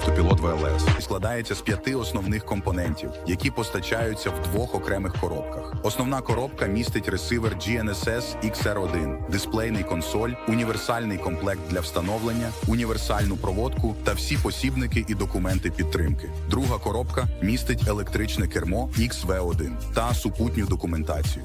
автопілот ВЛС і складається з п'яти основних компонентів, які постачаються в двох окремих коробках. Основна коробка містить ресивер GNSS XR1, дисплейний консоль, універсальний комплект для встановлення, універсальну проводку та всі посібники і документи підтримки. Друга коробка містить електричне кермо XV1 та супутню документацію.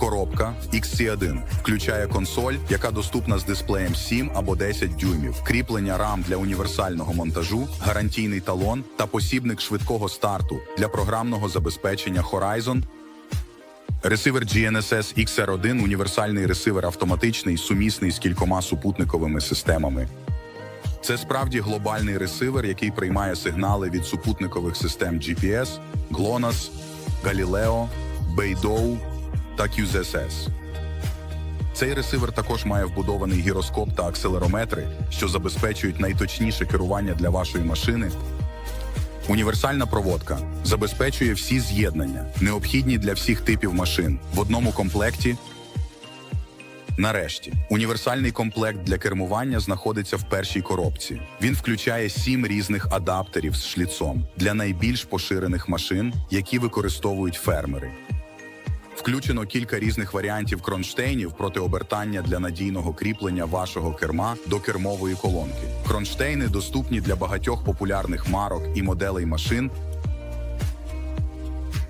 Коробка XC1 включає консоль, яка доступна з дисплеєм 7 або 10 дюймів, кріплення рам для універсального монтажу, гарантійний талон та посібник швидкого старту для програмного забезпечення Horizon. Ресивер GNSS XR1 універсальний ресивер автоматичний, сумісний з кількома супутниковими системами. Це справді глобальний ресивер, який приймає сигнали від супутникових систем GPS, GLONASS, Galileo, Beidou та QZSS. Цей ресивер також має вбудований гіроскоп та акселерометри, що забезпечують найточніше керування для вашої машини. Універсальна проводка забезпечує всі з'єднання, необхідні для всіх типів машин в одному комплекті. Нарешті, універсальний комплект для кермування знаходиться в першій коробці. Він включає сім різних адаптерів з шліцом для найбільш поширених машин, які використовують фермери. Включено кілька різних варіантів кронштейнів проти обертання для надійного кріплення вашого керма до кермової колонки. Кронштейни доступні для багатьох популярних марок і моделей машин.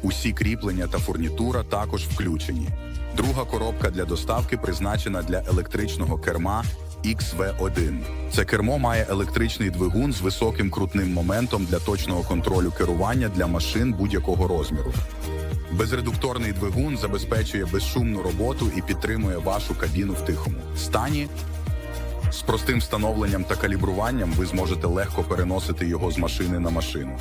Усі кріплення та фурнітура також включені. Друга коробка для доставки призначена для електричного керма XV1. Це кермо має електричний двигун з високим крутним моментом для точного контролю керування для машин будь-якого розміру. Безредукторний двигун забезпечує безшумну роботу і підтримує вашу кабіну в тихому стані. З простим встановленням та калібруванням ви зможете легко переносити його з машини на машину.